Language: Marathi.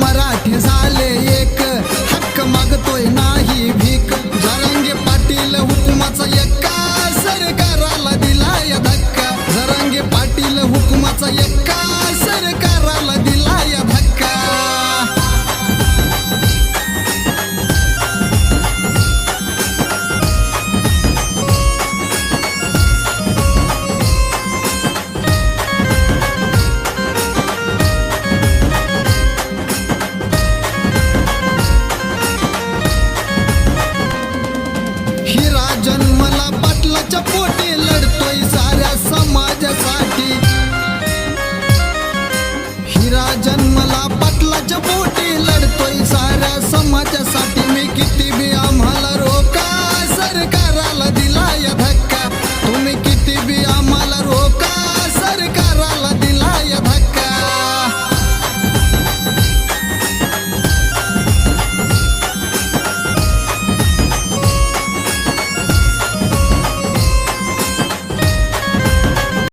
मराठी झाले एक. हक्क मागतोय नाही भीक. जरांगे पाटील हुकुमाचा एका. सरकाराला दिलाय धक्का. जरांगे पाटील हुकुमाचा एका. नवरा जन्मला पटला पोटी लढतोय साऱ्या समाजासाठी. मी किती बी आम्हाला रोज